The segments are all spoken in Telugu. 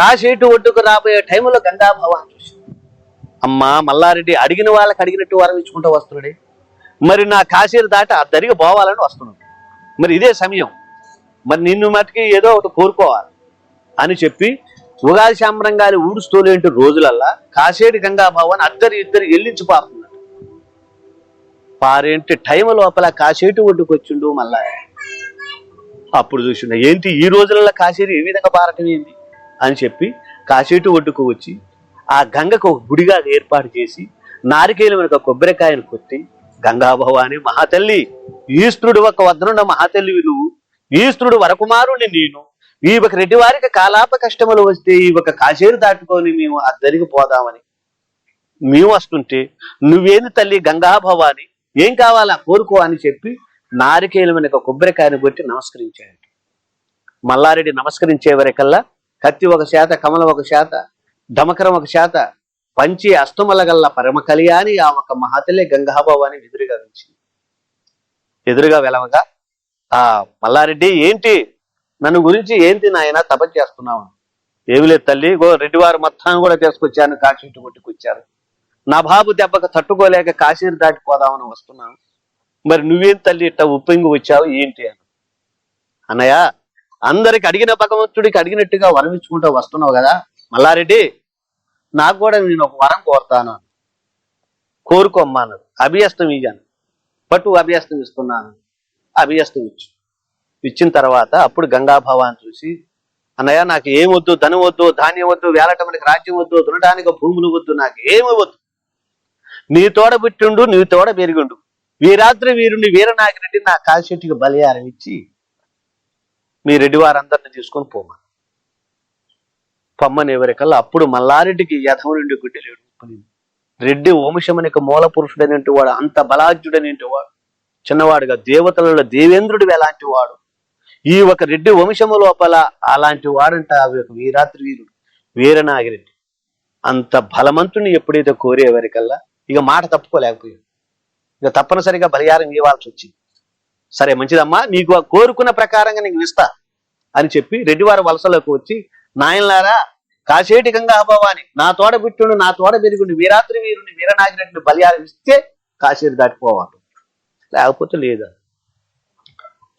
కాశీటు ఒడ్డుకు రాబోయే టైంలో గంగా చూసి అమ్మా మల్లారెడ్డి అడిగిన వాళ్ళకి అడిగినట్టు వరం ఇచ్చుకుంటూ వస్తున్నాడే. మరి నా కాశీలు దాటి ఆ దరిగి పోవాలని వస్తున్నాడు. మరి ఇదే సమయం. మరి నిన్ను మటుకి ఏదో ఒకటి కోరుకోవాలి అని చెప్పి ఉగాది శాంబరంగాలి ఊడుస్తూలేంటి రోజులల్లా కాశేడి గంగా అద్దరి అద్దరు ఇద్దరు ఎల్లించి పారుతున్నాడు. పారేంటి టైం లోపల కాశేటి ఒడ్డుకు వచ్చిండు మళ్ళా అప్పుడు చూసిండు ఏంటి ఈ రోజులలో కాశీరి ఏ విధంగా పారటం ఏంది అని చెప్పి కాశేటి ఒడ్డుకు వచ్చి ఆ గంగకు ఒక గుడిగా ఏర్పాటు చేసి నారికేలు వెనుక కొబ్బరికాయను కొట్టి గంగాభవాని మహాతల్లి ఈశ్వరుడు ఒక వద్దనున్న మహాతల్లి నువ్వు. ఈశ్వరుడు వరకుమారుని నేను. ఈ ఒక రెడ్డి వారికి కాలాప కష్టములు వస్తే ఈ ఒక కాశేరు దాటుకొని మేము అద్దరికి పోదామని. మేము వస్తుంటే నువ్వేంది తల్లి గంగాభవాని ఏం కావాలా కోరుకో అని చెప్పి నారికేలు వెనుక కొబ్బరికాయను కొట్టి నమస్కరించాడు. మల్లారెడ్డి నమస్కరించే వరకల్లా కత్తి ఒక శాత కమల ఒక శాత ధమకరం ఒక శాత పంచి అస్తమల గల్ల పరమ కళ్యాణి ఆ ఒక మహాతలే గంగాభవాని ఎదురుగా ఉంచింది ఎదురుగా వెలవగా ఆ మల్లారెడ్డి ఏంటి? నన్ను గురించి ఏంటి నాయన తప చేస్తున్నావు? ఏమి లేదు తల్లి గో రెడ్డివారు మొత్తం కూడా తీసుకొచ్చాను కాశీ కొట్టుకొచ్చారు. నా బాబు దెబ్బకు తట్టుకోలేక కాశీని దాటిపోదామని వస్తున్నాను. మరి నువ్వేం తల్లి ఇట్ట ఉప్పొంగి వచ్చావు ఏంటి? అని అన్నయ్య అందరికి అడిగిన భగవంతుడికి అడిగినట్టుగా వరం ఇచ్చుకుంటూ వస్తున్నావు కదా మల్లారెడ్డి. నాకు కూడా నేను ఒక వరం కోరుతాను. అన్నాడు. కోరుకోమ్మా అన్నాడు. అభియస్తం ఇయ్యాను. పట్టు అభియస్తం ఇస్తున్నాను. అభియస్తం ఇచ్చు. ఇచ్చిన తర్వాత అప్పుడు గంగాభవాన్ని చూసి అన్నయ్య నాకు ఏం వద్దు? ధనం వద్దు ధాన్యం వద్దు వేలటమనికి రాజ్యం వద్దు దునడానికి భూములు వద్దు నాకు ఏమి వద్దు. నీ తోడ పుట్టిండు నీ తోడ పెరిగిండు. వీరాత్రి వీరుని వీరనాగిరెడ్డి నా కాశెట్టికి బలియారం ఇచ్చి మీ రెడ్డి వారందరిని తీసుకొని పోమా పమ్మని ఎవరికల్లా అప్పుడు మల్లారెడ్డికి యథం రెండు గుడ్డెలు ఎడుపుకునింది రెడ్డి వంశమునికి మూల పురుషుడనేటి వాడు అంత బలాజ్యుడనేటి వాడు. చిన్నవాడుగా దేవతలలో దేవేంద్రుడు ఎలాంటి వాడు. ఈ ఒక రెడ్డి వంశము లోపల అలాంటి వాడంట అవి ఒక వీరాత్రి వీరుడు వీరనాగిరెడ్డి. అంత బలమంతుని ఎప్పుడైతే కోరేవరికల్లా ఇక మాట తప్పుకోలేకపోయాడు. ఇక తప్పనిసరిగా బలిహారం ఇవ్వాల్సి వచ్చింది. సరే మంచిదమ్మా. నీకు ఆ కోరుకున్న ప్రకారంగా నీకు ఇస్తా అని చెప్పి రెడ్డివారి వలసలోకి వచ్చి నాయనలారా కాసేటి గంగా అభవాని నా తోడ బిట్టును నా తోడ పెరుగుండి వీరాత్రి వీరుని వీరనాగిరెడ్డిని బలిహారం ఇస్తే కాశేటి దాటిపోవాలి. లేకపోతే లేదా?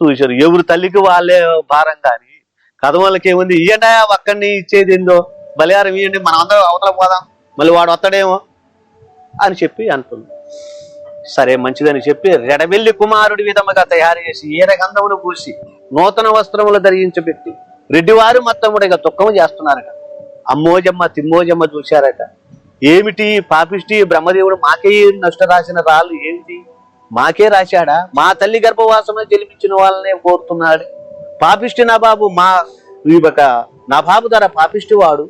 చూశారు ఎవరు తల్లికి వాళ్ళే భారం కానీ కథమలకి ఏముంది? ఇయ్యండి ఒక్కడిని ఇచ్చేది ఏందో? బలిహారం ఇయ్యండి మనం అందరం అవతల పోదాం. మళ్ళీ వాడు వస్తాడేమో అని చెప్పి అంటుంది సరే మంచిదని చెప్పి రెడవెల్లి కుమారుడి విధముగా తయారు చేసి ఈరగంధమును పూసి నూతన వస్త్రములు ధరించబెట్టి రెడ్డివారు మొత్తముడిగా దుఃఖము చేస్తున్నారట. అమ్మోజమ్మ తిమ్మోజమ్మ చూశారట. ఏమిటి పాపిష్టి బ్రహ్మదేవుడు మాకే నష్ట రాసిన రాళ్ళు ఏమిటి? మాకే రాశాడా? మా తల్లి గర్భవాసమే జలిపించిన వాళ్ళనే కోరుతున్నాడు. పాపిష్టి నా బాబు మా ఈ ఒక నా బాబు ధర పాపిష్టి వాడు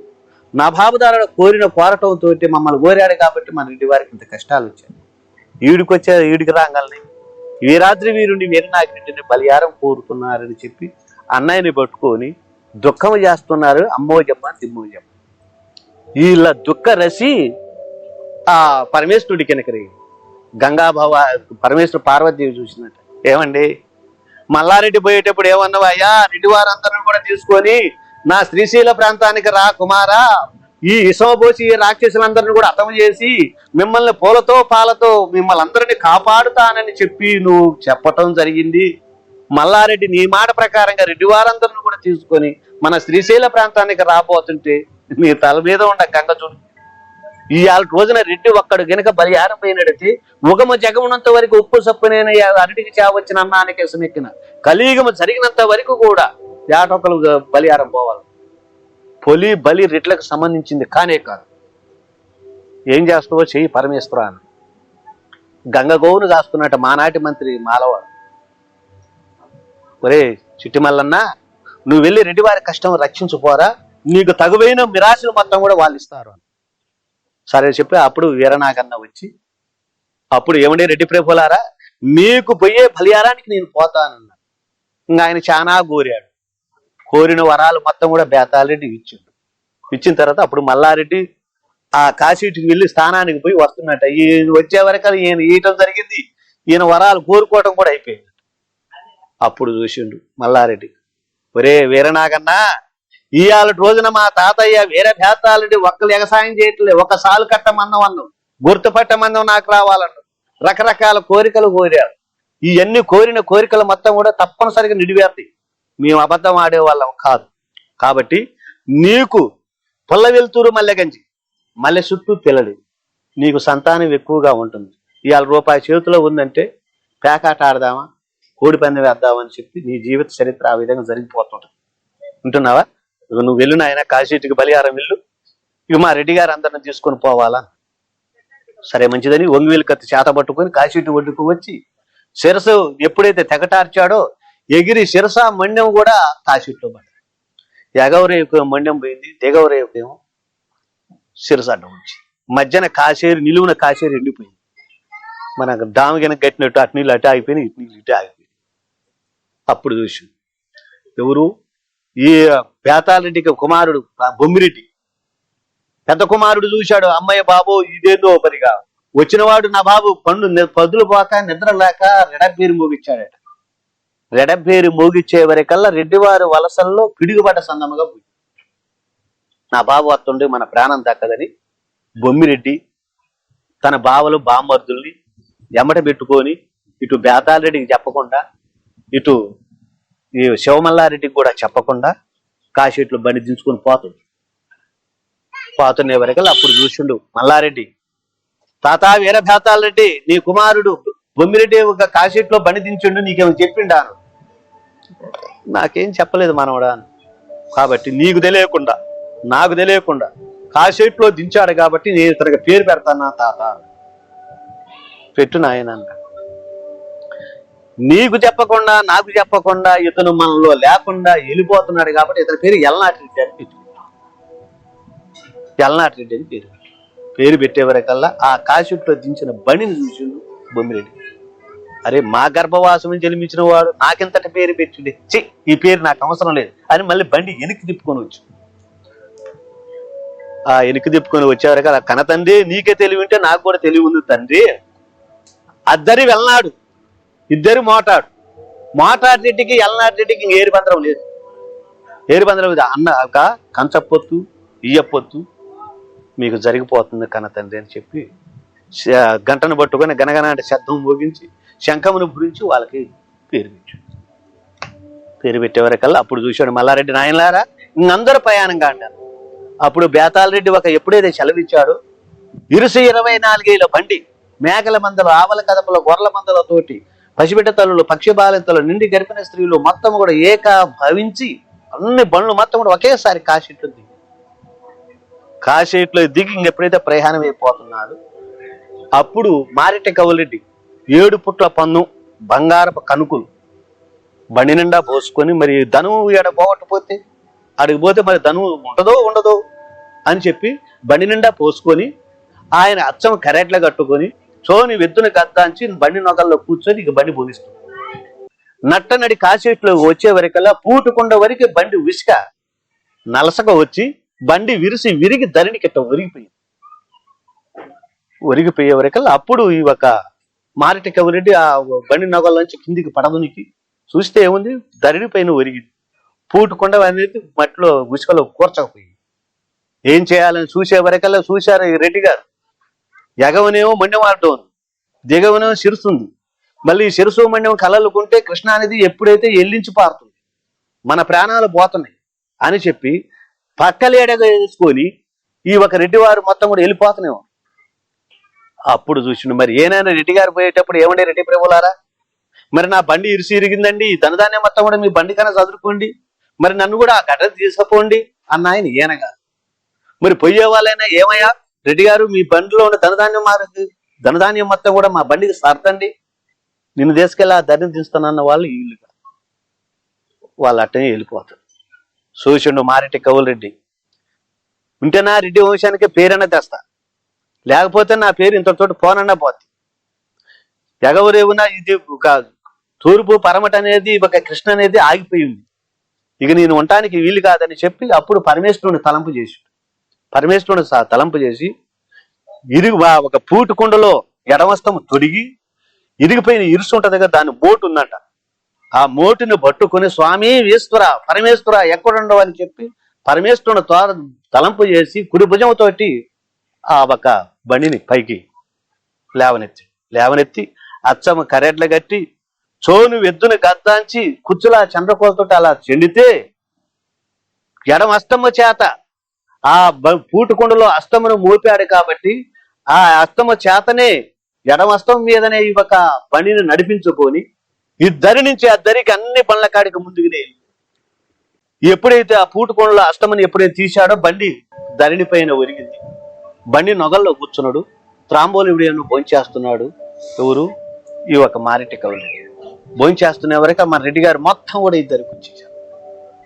నా బాబు ధర కోరిన కోరటంతో మమ్మల్ని కోరాడు కాబట్టి మన ఇంటి వారికి ఇంత కష్టాలు వచ్చాయి. ఈడికి వచ్చే ఈడికి రాగాలని వీరాద్రి వీరుని వీరనాగిరెడ్డిని బలిహారం కోరుతున్నారని చెప్పి అన్నయ్యని పట్టుకొని దుఃఖం చేస్తున్నారు. అమ్మోజమ్మ తిమ్మోజమ్మ వీళ్ళ దుఃఖ రసి ఆ పరమేశ్వరుడి కినకరి గంగాభవ పరమేశ్వరు పార్వతీదేవి చూసినట్టు ఏమండి? మల్లారెడ్డి పోయేటప్పుడు ఏమన్నావు? అయ్యా రెడ్డి వారందరూ కూడా తీసుకొని నా శ్రీశైల ప్రాంతానికి రా కుమారా. ఈ విషమపోసి రాక్షసులందరిని కూడా అర్థం చేసి మిమ్మల్ని పూలతో పాలతో మిమ్మల్ని అందరినీ కాపాడుతానని చెప్పి నువ్వు చెప్పటం జరిగింది. మల్లారెడ్డి నీ మాట ప్రకారంగా రెడ్డి వారందరిని కూడా తీసుకొని మన శ్రీశైల ప్రాంతానికి రాబోతుంటే నీ తల మీద ఉన్న గంగ చూడు. ఇవాళ రోజున రెడ్డి ఒక్కడు గనుక బలిహారం పోయినడితే ముఖము జగమునంత వరకు ఉప్పు సప్పునైన అరటికి చావచ్చిన అన్నానికి ఎసమెక్కిన కలియుగము జరిగినంత వరకు కూడా యాటొక్కలు బలిహారం పోవాలి. పొలి బలి రెట్లకు సంబంధించింది కానే కాదు. ఏం చేస్తావో చెయ్యి పరమేశ్వర అని. గంగగోవును కాస్తున్నట్టు మానాటి మంత్రి మాలవాడు. ఒరే చిట్టిమల్లన్నా నువ్వు వెళ్ళి రెడ్డివారి కష్టం రక్షించుకోరా నీకు తగువైన మిరాశలు మొత్తం కూడా వాళ్ళు ఇస్తారు అని. సరే చెప్పి అప్పుడు వీరనాగన్న వచ్చి అప్పుడు ఏమండి రెడ్డి ప్రభులారా మీకు పోయే బలియారానికి నేను పోతానన్నా ఇంకా ఆయన చాలా కోరాడు కోరిన వరాలు మొత్తం కూడా బేతారెడ్డి ఇచ్చిండు. ఇచ్చిన తర్వాత అప్పుడు మల్లారెడ్డి ఆ కాశీటికి వెళ్ళి స్థానానికి పోయి వస్తున్నట్ట. ఈయన వచ్చే వరకు ఈయన ఇయటం జరిగింది. ఈయన వరాలు కోరుకోవటం కూడా అయిపోయింది. అప్పుడు చూసిండు మల్లారెడ్డి ఒరే వీరనాగన్నా ఇవాళ రోజున మా తాతయ్య వేరే భేతాలని ఒక్కరు ఎగసాయం చేయట్లేదు ఒక సాలు కట్టమన్నాం అన్నాం గుర్తుపట్టమన్నాం నాకు రావాలన్నాం రకరకాల కోరికలు కోరారు. ఇవన్నీ కోరిన కోరికలు మొత్తం కూడా తప్పనిసరిగా నిడివేస్తాయి మేము అబద్ధం ఆడేవాళ్ళం కాదు. కాబట్టి నీకు పుల్ల వెలుతురు మల్లెగంజి మల్లె చుట్టూ పిల్లలు నీకు సంతానం ఎక్కువగా ఉంటుంది. ఇవాళ రూపాయి చేతిలో ఉందంటే పేకాట ఆడదామా? కోడి పందెం వేద్దామని చెప్పి నీ జీవిత చరిత్ర ఆ విధంగా జరిగిపోతుంటుంది. ఉంటున్నావా? నువ్వు వెళ్ళు నాయన కాశీటికి బలిహారం వెళ్ళు. ఇవి మా రెడ్డి గారు అందరిని తీసుకొని పోవాలా? సరే మంచిదని ఒంగివేలు కత్తి చేత పట్టుకొని కాశీటి ఒడ్డుకు వచ్చి శిరసు ఎప్పుడైతే తెగటార్చాడో ఎగిరి శిరస మండ్యం కూడా కాశీట్లో పడ్డాడు. ఎగవరేపు మండ్యం పోయింది దిగవరేపేమో శిరస అడ్డం మధ్యన కాశేరు నిలువున కాశేరు ఎండిపోయింది. మన డాము కట్టినట్టు అటు నీళ్ళు అటు ఆగిపోయినాయి ఇటు నీళ్ళు ఇటు ఆగిపోయింది అప్పుడు చూసి ఎవరు? ఈ పేతాలరెడ్డికి కుమారుడు బొమ్మిరెడ్డి. పెద్ద కుమారుడు చూశాడు అమ్మాయి బాబు ఇదేందో పరిగా వచ్చినవాడు నా బాబు పండు పదులు పోక నిద్ర లేక రెడబ్బేరు మోగిచ్చాడట రెడబేరు మోగిచ్చే వరకల్లా రెడ్డివారి వలసల్లో పిడుగుబడ్డ సందముగా పోయి. నా బాబు వస్తుండే మన ప్రాణం దక్కదని బొమ్మిరెడ్డి తన బావలు బామ్మర్దుల్ని ఎమ్మట పెట్టుకొని ఇటు బేతాలరెడ్డికి చెప్పకుండా ఇటు ఈ శివమల్లారెడ్డికి కూడా చెప్పకుండా కాశీట్లో బండి దించుకొని పోతుంది పోతున్న వరకల్లా అప్పుడు చూసిండు మల్లారెడ్డి తాత వీర భేతాలరెడ్డి నీ కుమారుడు బొమ్మిరెడ్డి ఒక కాశీట్లో బండి దించుండు నీకేమో చెప్పిండాను. నాకేం చెప్పలేదు మనవడా కాబట్టి నీకు తెలియకుండా నాకు తెలియకుండా కాశీట్లో దించాడు కాబట్టి నేను ఇతనికి పేరు పెడతానా తాత పెట్టు నాయన నీకు చెప్పకుండా నాకు చెప్పకుండా ఇతను మనలో లేకుండా వెళ్ళిపోతున్నాడు కాబట్టి ఇతని పేరు ఎల్నాటి రెడ్డి అని పెట్టు. ఎల్నాటి రెడ్డి అని పేరు పేరు పెట్టేవరకల్లా ఆ కాశీట్లో దించిన బండిని చూసిండు బొమ్మిరెడ్డి. అరే మా గర్భవాసం జన్మించిన వాడు నాకెంతటి పేరు పెట్టిండే. చి ఈ పేరు నాకు అవసరం లేదు. అని మళ్ళీ బండి వెనక్కి తిప్పుకొని వచ్చు. ఆ వెనక్కి తిప్పుకొని వచ్చేవారు కదా కన తండ్రి నీకే తెలివి ఉంటే నాకు కూడా తెలివి ఉంది తండ్రి. అద్దరి వెళ్ళనాడు. ఇద్దరు మోటాడు. మాట్లాడేటికి రెడ్డికి ఇంక ఏరు బంధం లేదు. ఏరు బంధం లేదు. అన్న ఒక కంచప్పొత్తు ఇయ్యప్పొత్తు మీకు జరిగిపోతుంది కన తండ్రి అని చెప్పి గంటను పట్టుకొని గనగన అంటే శబ్దం మోగించి శంఖమును గురించి వాళ్ళకి పేరు పెట్టాడు. పేరు పెట్టేవరకల్లా అప్పుడు చూశాడు మల్లారెడ్డి నాయనలారా ఇంకందరూ ప్రయాణంగా అంటారు అప్పుడు బేతాలరెడ్డి ఒక ఎప్పుడైతే సెలవిచ్చాడో ఇరుసు ఇరవై నాలుగేళ్ళ బండి మేకల మందలు ఆవల కదపల గొర్రెల మందలతోటి పసిబిడ్డ తల్లులు పక్షి బాలింతలు నిండి గడిపిన స్త్రీలు మొత్తం కూడా ఏక భవించి అన్ని బండ్లు మొత్తం కూడా ఒకేసారి కాశీట్లో దిగి కాశీట్లో దిగి ఇంకెప్పుడైతే ప్రయాణం అయిపోతున్నారు అప్పుడు మారిట కవులరెడ్డి ఏడు పుట్ల పన్ను బంగారపు కనుకులు బండి నిండా పోసుకొని మరి ధనువు ఎడ పోగొట్టపోతే అడిగి పోతే మరి ధనువు ఉండదో ఉండదో అని చెప్పి బండి నిండా పోసుకొని ఆయన అచ్చం కరెట్ల కట్టుకొని చోని వెద్దుని కద్దాంచి బండి నొగల్లో కూర్చొని ఇక బండి పోనిస్తుంది. నట్టనడి కాసేట్లో వచ్చే వరకల్లా పూటుకుండ వరకు బండి విసుక నలసక వచ్చి బండి విరిసి విరిగి ధరిని కిట్ట ఒరిగిపోయింది. ఒరిగిపోయే వరకల్లా అప్పుడు ఈ ఒక మారిటి కవిరెడ్డి ఆ బండి నగల్లోంచి కిందికి పడదునికి చూస్తే ఏముంది? దరిడి పైన ఒరిగింది పూటుకొండ అనేది మట్టిలో ఉసుకలో కూర్చకపోయి ఏం చేయాలని చూసే వరకల్లా చూశారు ఈ రెడ్డి గారు. ఎగవనేమో మండ్యం ఆడటం దిగవనేమో సిరుస్తుంది మళ్ళీ శిరసు మండెం కలలుకుంటే కృష్ణ అనేది ఎప్పుడైతే ఎల్లించి పారుతుంది మన ప్రాణాలు పోతున్నాయి అని చెప్పి పక్కలేడగా వేసుకొని ఈ ఒక రెడ్డివారు మొత్తం కూడా వెళ్ళిపోతున్నాయో. అప్పుడు చూసిండు. మరి ఏనైనా రెడ్డి గారు పోయేటప్పుడు ఏమండే రెడ్డి ప్రభులారా? మరి నా బండి ఇరిసి ఇరిగిందండి. ధనధాన్యం మొత్తం కూడా మీ బండి కన్నా చదువుకోండి మరి నన్ను కూడా ఆ గడ్డ తీసుకుపోండి అన్న ఆయన ఈయనగా మరి పోయే వాళ్ళైనా ఏమయ్యా? రెడ్డి గారు మీ బండిలో ఉన్న ధనధాన్యం మారదు. ధనధాన్యం మొత్తం కూడా మా బండికి సర్దండి నిన్ను తీసుకెళ్ళి ఆ ధరని తీస్తానన్న వాళ్ళు వీళ్ళు వాళ్ళు అట్టనే వెళ్ళిపోతారు. చూసిండు మారెడ్డి కవులరెడ్డి ఉంటేనా రెడ్డి వంశానికి పేరన్నా తెస్తా. లేకపోతే నా పేరు ఇంతటితోటి పోనన్నా పోద్ది. ఎగవరేవునా ఇది ఒక తూర్పు పరమట అనేది ఒక కృష్ణ అనేది ఆగిపోయింది ఇక నేను ఉండటానికి వీలు కాదని చెప్పి అప్పుడు పరమేశ్వరుని తలంపు చేసి పరమేశ్వరుని తలంపు చేసి ఇరుగు ఒక పూటు కుండలో ఎడమస్తము తొడిగి ఇరిగిపోయిన ఇరుసు ఉంటుంది కదా దాని మోటు ఉందంట. ఆ మోటుని పట్టుకొని స్వామి ఈశ్వర పరమేశ్వర ఎక్కడుండవు? అని చెప్పి పరమేశ్వరుని త్వర తలంపు చేసి కుడి భుజంతోటి ఆ ఒక బండిని పైకి లేవనెత్తి లేవనెత్తి అచ్చమ కరెడ్ల కట్టి చోను ఎద్దును గద్దాంచి కుచ్చులా చంద్రకోలతో అలా చెండితే ఎడమ అస్తమ చేత ఆ పూటుకొండలో అస్తమును మోపాడు కాబట్టి ఆ అస్తమ చేతనే ఎడమస్తం మీదనే ఈ ఒక బండిని నడిపించుకొని ఇద్దరి నుంచి ఆ దరికి అన్ని బండ్ల కాడికి ముందుకునే ఎప్పుడైతే ఆ పూటుకొండలో అస్తమని ఎప్పుడైతే తీశాడో బండి ధరణి పైన ఒరిగింది. బండి నొగల్లో కూర్చున్నాడు. త్రాంబోలివిడియను భోంచేస్తున్నాడు ఎవరు? ఈ ఒక మారిటి కవులు భోంచేస్తున్న వరకు మన రెడ్డి గారు మొత్తం కూడా ఇద్దరికి వచ్చేసారు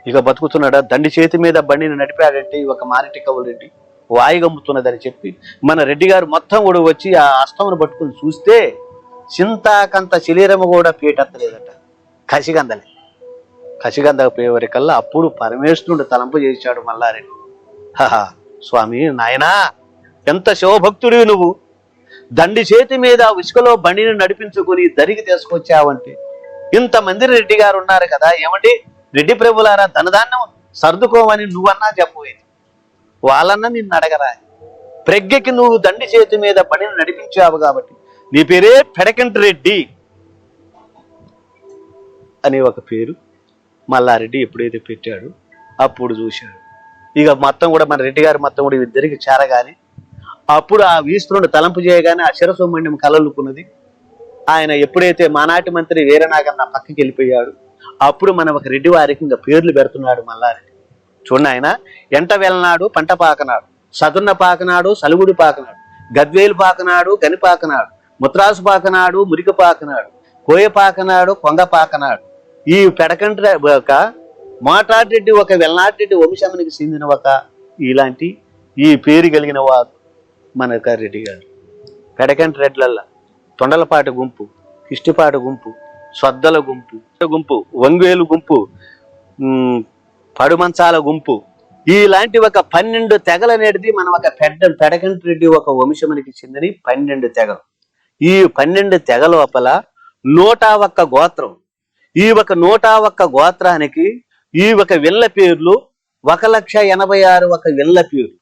ఇక బతుకుతున్నాడా? దండి చేతి మీద బండిని నడిపాడంటే ఈ ఒక మారిటి కవులు రెడ్డి వాయిగమ్ముతున్నదని చెప్పి మన రెడ్డి గారు మొత్తం కూడా వచ్చి ఆ అస్తమును పట్టుకుని చూస్తే చింతాకంత శరీరము కూడా పీటెత్తలేదట. కసిగందలే. కసిగంధ పోయేవరికల్లా అప్పుడు పరమేశ్వరుడు తలంపు చేశాడు మల్లారెడ్డి. హహా స్వామి నాయనా! ఎంత శివభక్తుడివి నువ్వు. దండి చేతి మీద ఇసుకలో బండిని నడిపించుకుని దరికి తీసుకొచ్చావంటే. ఇంతమంది రెడ్డి గారు ఉన్నారు కదా ఏమండి? రెడ్డి ప్రభులారా ధనదాన్నం సర్దుకోమని నువ్వన్నా చెప్పబోయేది. వాళ్ళన్నా నిన్ను అడగరా. ప్రజ్ఞకి నువ్వు దండి చేతి మీద బండిని నడిపించావు కాబట్టి. నీ పేరే పెడకంటి రెడ్డి అనే ఒక పేరు మల్లారెడ్డి ఎప్పుడైతే పెట్టాడు అప్పుడు చూశాడు. ఇక మొత్తం కూడా మన రెడ్డి గారు మొత్తం కూడా ఇద్దరికి చేరగానే అప్పుడు ఆ ఈశ్వరుడు తలంపు చేయగానే ఆ శిరసుమణ్యం కలలుకున్నది. ఆయన ఎప్పుడైతే మానాటి మంత్రి వీరనాగన్న పక్కకి వెళ్ళిపోయాడు అప్పుడు మన ఒక రెడ్డి వారికి ఇంకా పేర్లు పెడుతున్నాడు మల్లారెడ్డి. చూడండి ఆయన ఎంట వెళ్ళనాడు పంట పాకనాడు సదున్న పాకనాడు సలుగుడు పాకనాడు గద్వేలు పాకనాడు గని పాకనాడు ముత్రాసు పాకనాడు మురికి పాకనాడు కోయ పాకనాడు కొంగ పాకనాడు. ఈ పెడకంటి ఒక మోటారెడ్డి ఒక వెల్నాటిరెడ్డి వంశమునికి చెందిన ఒక ఇలాంటి ఈ పేరు కలిగిన వారు. మన రెడ్డి గారు. పెడకంటి రెడ్లల్లా తొండలపాటి గుంపు కిష్టిపాటి గుంపు స్వద్దల గుంపు గుంపు వంగేలు గుంపు పడుమంచాల గుంపు. ఇలాంటి ఒక పన్నెండు తెగలు అనేది మన ఒక పెద్ద పెడకంటి రెడ్డి ఒక వంశమునికి చెందిన పన్నెండు తెగలు. ఈ పన్నెండు తెగ లోపల నూట ఒక్క గోత్రం. ఈ ఒక నూట ఒక్క గోత్రానికి ఈ ఒక విల్ల పేర్లు ఒక లక్ష ఎనభై ఆరు ఒక విల్ల పేర్లు.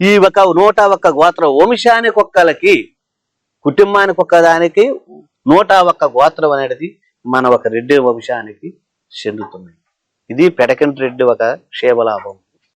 ఈ ఒక నూట ఒక్క గోత్రం వంశానికి ఒక్కలకి కుటుంబానికి ఒక్కదానికి నూట ఒక్క గోత్రం అనేది మన ఒక రెడ్డి వంశానికి చెందుతుంది. ఇది పెడకంటి రెడ్డి ఒక క్షేమలాభం.